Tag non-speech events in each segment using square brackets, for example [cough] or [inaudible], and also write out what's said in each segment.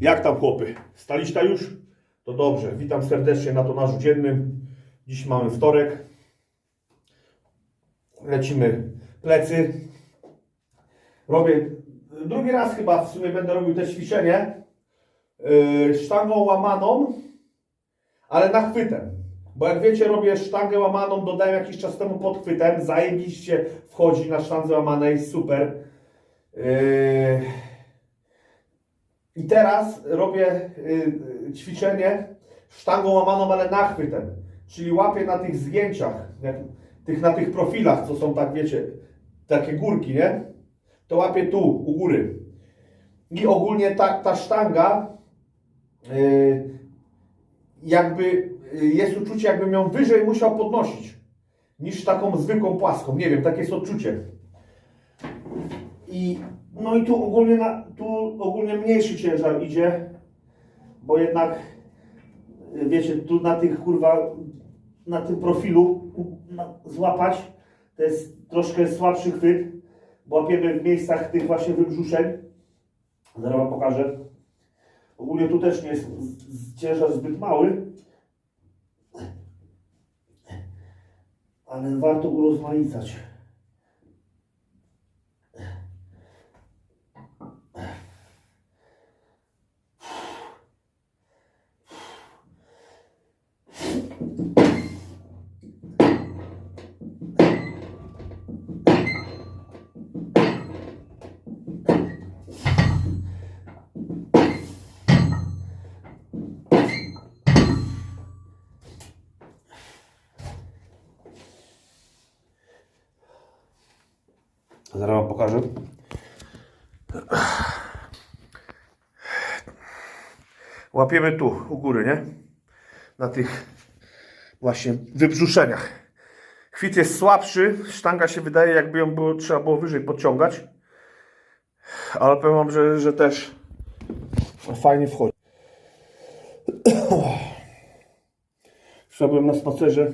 Jak tam chłopy? Staliście już? To dobrze. Witam serdecznie na tonażu dziennym. Dziś mamy wtorek. Lecimy plecy. Robię drugi raz chyba w sumie będę robił te ćwiczenie yy, sztangą łamaną, ale nachwytem. Bo jak wiecie, robię sztangę łamaną, dodałem jakiś czas temu podchwytem. Zajebiście wchodzi na sztandze łamanej, super. Yy, I teraz robię yy, ćwiczenie sztangą łamaną, ale nachwytem. Czyli łapię na tych zdjęciach, tych, na tych profilach, co są tak, wiecie, takie górki, nie? To łapię tu, u góry. I ogólnie ta, ta sztanga yy, jakby jest uczucie, jakbym ją wyżej musiał podnosić niż taką zwykłą płaską. Nie wiem, takie jest odczucie. I no i tu ogólnie, na, tu ogólnie mniejszy ciężar idzie, bo jednak wiecie, tu na tych kurwa, na tym profilu na, złapać to jest troszkę słabszy chwyt, bo łapiemy w miejscach tych właśnie wybrzuszeń. Zaraz wam pokażę. Ogólnie tu też nie jest ciężar zbyt mały, ale warto urozmaicać. Zaraz wam pokażę. Łapiemy tu, u góry, nie? Na tych właśnie wybrzuszeniach. Chwyt jest słabszy, sztanga się wydaje jakby ją było, trzeba było wyżej podciągać. Ale powiem wam, że, że też fajnie wchodzi. Wszedłem na spacerze.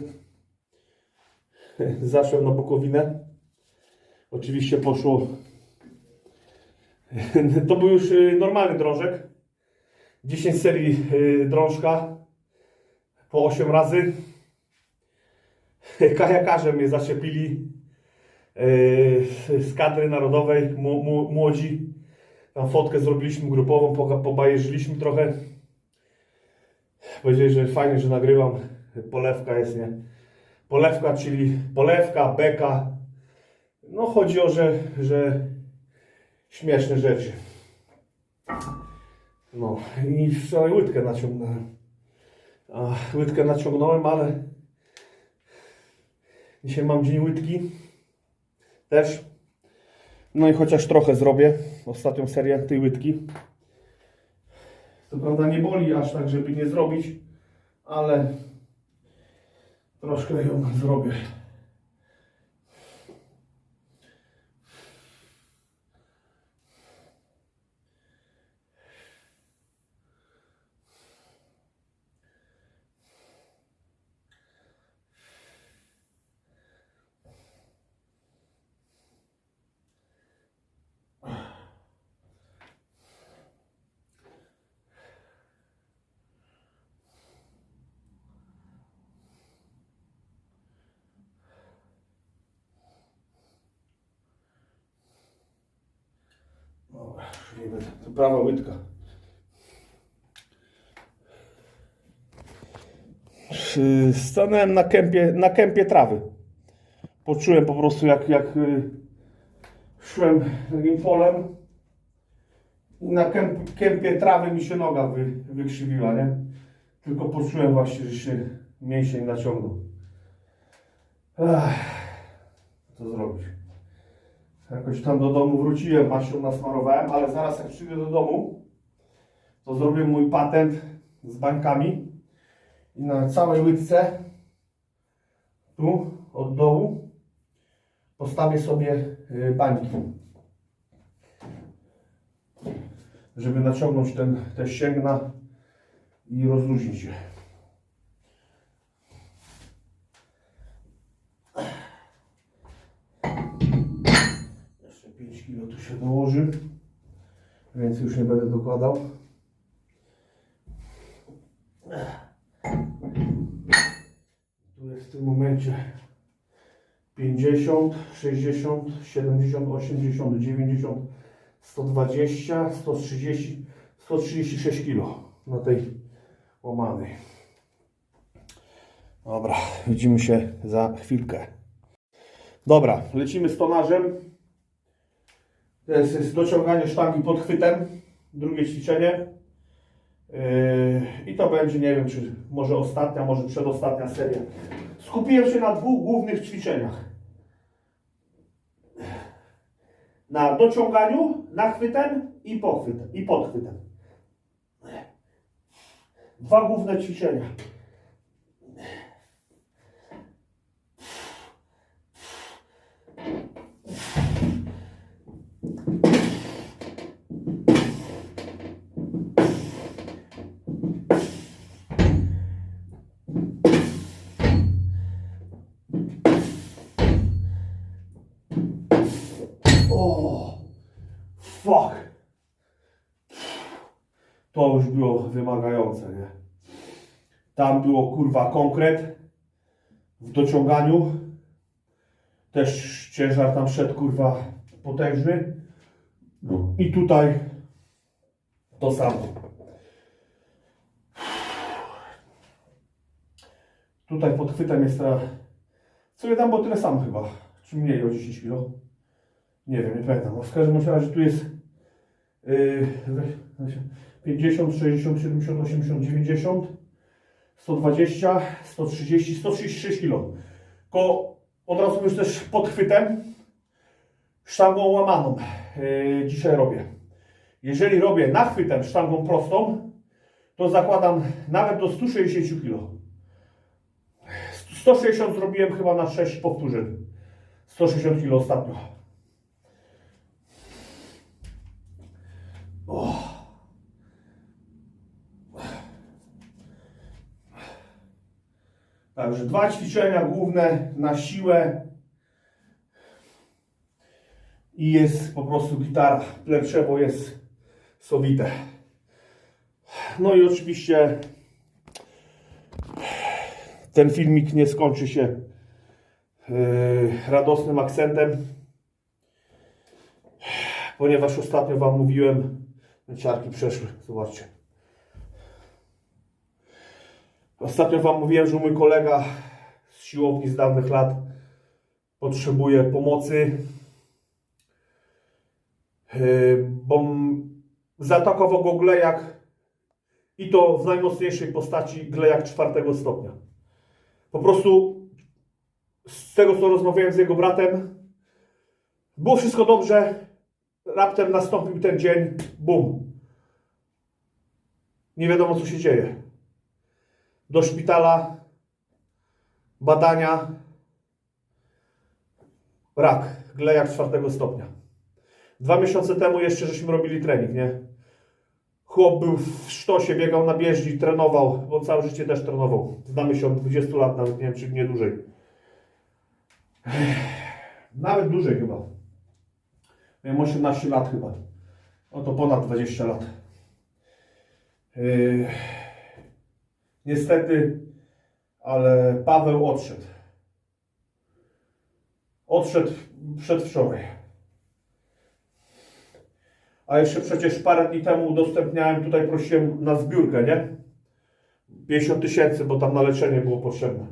[laughs] Zaszłem na bokowinę. Oczywiście poszło. [laughs] To był już y, normalny drążek. 10 serii y, drążka po 8 razy. [laughs] Kajakarze mnie zaczepili y, z kadry narodowej, młodzi. Tam fotkę zrobiliśmy grupową, pobajerzyliśmy trochę. Powiedzieli, że fajnie, że nagrywam. Polewka jest, nie? Polewka, czyli polewka, beka, no chodzi o, że, że śmieszne rzeczy. No i wczoraj łydkę naciągnąłem. Łydkę naciągnąłem, ale dzisiaj mam dzień łydki. Też. No i chociaż trochę zrobię ostatnią serię tej łydki. Co prawda nie boli aż tak, żeby nie zrobić, ale troszkę ją zrobię. To prawa łydka. Stanąłem na kępie, na kępie trawy. Poczułem po prostu jak, jak yy, szłem takim polem i na kęp, kępie trawy mi się noga wy, wykrzywiła, nie? Tylko poczułem właśnie, że się mięsień naciągnął. Ech, co zrobić? Jakoś tam do domu wróciłem, maścią nasmarowałem, ale zaraz jak przyjdę do domu, to zrobię mój patent z bańkami i na całej łydce, tu od dołu, postawię sobie y, bańki, żeby naciągnąć ten, te ścięgna i rozluźnić je. Jeszcze 5 kg tu się dołoży, więc już nie będę dokładał. Tu jest w tym momencie 50, 60, 70, 80, 90, 120, 130, 136 kg na tej łamanej. Dobra, widzimy się za chwilkę. Dobra, lecimy z tonażem. To jest, jest dociąganie sztangi pod chwytem. Drugie ćwiczenie. Yy, I to będzie, nie wiem, czy może ostatnia, może przedostatnia seria. Skupiłem się na dwóch głównych ćwiczeniach. Na dociąganiu, nachwytem i pochwytem, i podchwytem. Dwa główne ćwiczenia. O, fuck. To już było wymagające, nie? Tam było kurwa konkret w dociąganiu. Też ciężar tam szedł kurwa potężny. I tutaj to samo. Tutaj pod chwytem jest ta. Co ja tam było tyle samo chyba. Czy mniej o 10 kg? Nie wiem, nie pamiętam. W każdym razie tu jest yy, weź- 50, 60, 70, 80, 90, 120, 130, 136 kg. Tylko od razu już też pod chwytem sztangą łamaną yy, dzisiaj robię. Jeżeli robię nachwytem sztangą prostą, to zakładam nawet do 160 kg. 160 zrobiłem chyba na 6 powtórzeń. 160 kg ostatnio. Także dwa ćwiczenia główne na siłę i jest po prostu gitara. Plęczewo jest sowite. No i oczywiście ten filmik nie skończy się yy, radosnym akcentem, ponieważ ostatnio Wam mówiłem, ciarki przeszły, zobaczcie. Ostatnio Wam mówiłem, że mój kolega z siłowni z dawnych lat potrzebuje pomocy, Yy, bo zaatakował go glejak i to w najmocniejszej postaci glejak czwartego stopnia. Po prostu z tego, co rozmawiałem z jego bratem, było wszystko dobrze, raptem nastąpił ten dzień, bum. Nie wiadomo, co się dzieje do szpitala, badania, rak, glejak czwartego stopnia. Dwa miesiące temu jeszcze żeśmy robili trening, nie? Chłop był w sztosie, biegał na bieżni, trenował, bo całe życie też trenował. Znamy się od 20 lat, nawet nie wiem, czy nie dłużej. Nawet dłużej chyba. Miałem 18 lat chyba. No to ponad 20 lat. Yy... Niestety, ale Paweł odszedł. Odszedł przedwczoraj. A jeszcze przecież parę dni temu udostępniałem, tutaj prosiłem na zbiórkę, nie? 50 tysięcy, bo tam na leczenie było potrzebne.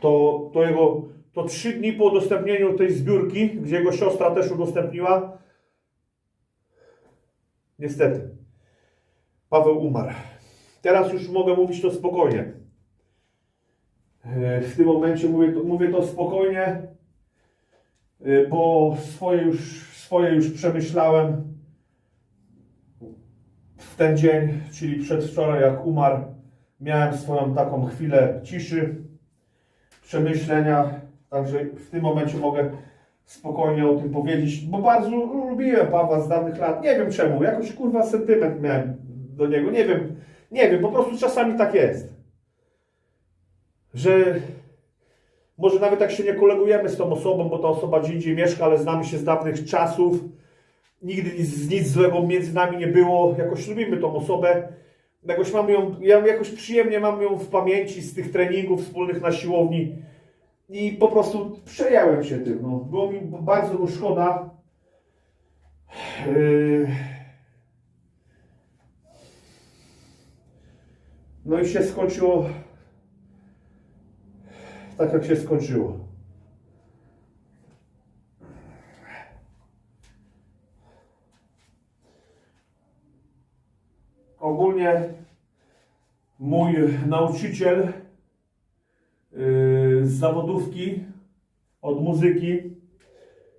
To, to jego, to trzy dni po udostępnieniu tej zbiórki, gdzie jego siostra też udostępniła, niestety, Paweł umarł. Teraz już mogę mówić to spokojnie. E, W tym momencie mówię to, mówię to spokojnie, e, bo swoje już, swoje już przemyślałem w ten dzień, czyli przedwczoraj jak umarł. Miałem swoją taką chwilę ciszy, przemyślenia, także w tym momencie mogę spokojnie o tym powiedzieć, bo bardzo lubiłem Pawła z dawnych lat. Nie wiem czemu, jakoś kurwa sentyment miałem do niego, nie wiem, nie wiem, po prostu czasami tak jest. Że może nawet jak się nie kolegujemy z tą osobą, bo ta osoba gdzie indziej mieszka, ale znamy się z dawnych czasów, nigdy nic, nic złego między nami nie było, jakoś lubimy tą osobę, jakoś mam ją, ja jakoś przyjemnie mam ją w pamięci z tych treningów wspólnych na siłowni i po prostu przejęłem się tym, no. Było mi bardzo szkoda. Yy. No i się skończyło tak, jak się skończyło. Ogólnie mój nauczyciel yy, z zawodówki od muzyki,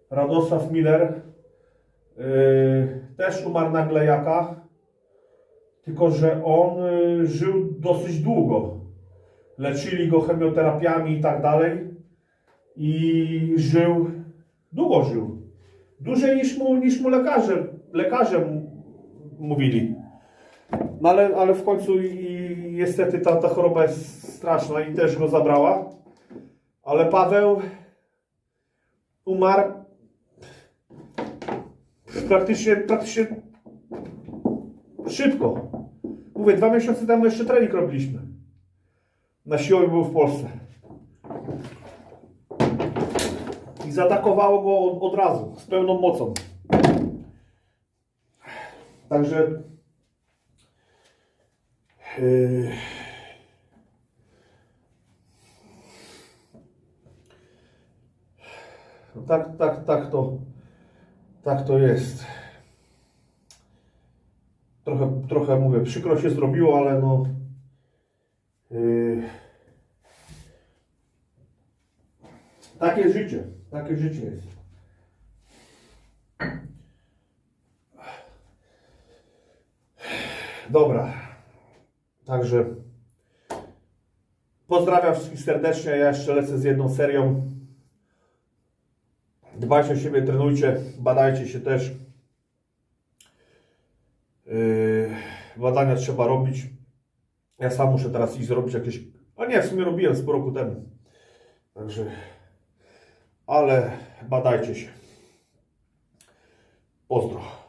Radosław Miller, yy, też umarł na glejaka, tylko że on yy, żył dosyć długo. Leczyli go chemioterapiami i tak dalej i żył, długo żył. Dłużej niż mu, niż mu lekarze, lekarze mówili. No ale, ale w końcu i niestety ta, ta choroba jest straszna i też go zabrała. Ale Paweł umarł praktycznie, praktycznie szybko. Mówię, dwa miesiące temu jeszcze trening robiliśmy. Na siłowni był w Polsce. I zaatakowało go od, od razu, z pełną mocą. Także Yy. No tak, tak, tak to, tak to jest. Trochę, trochę mówię, przykro się zrobiło, ale no. Yy. Takie życie, takie życie jest. Dobra. Także pozdrawiam wszystkich serdecznie. Ja jeszcze lecę z jedną serią. Dbajcie o siebie, trenujcie, badajcie się też. Yy, badania trzeba robić. Ja sam muszę teraz iść zrobić jakieś. A nie, w sumie robiłem pół roku temu. Także. Ale badajcie się. Pozdro.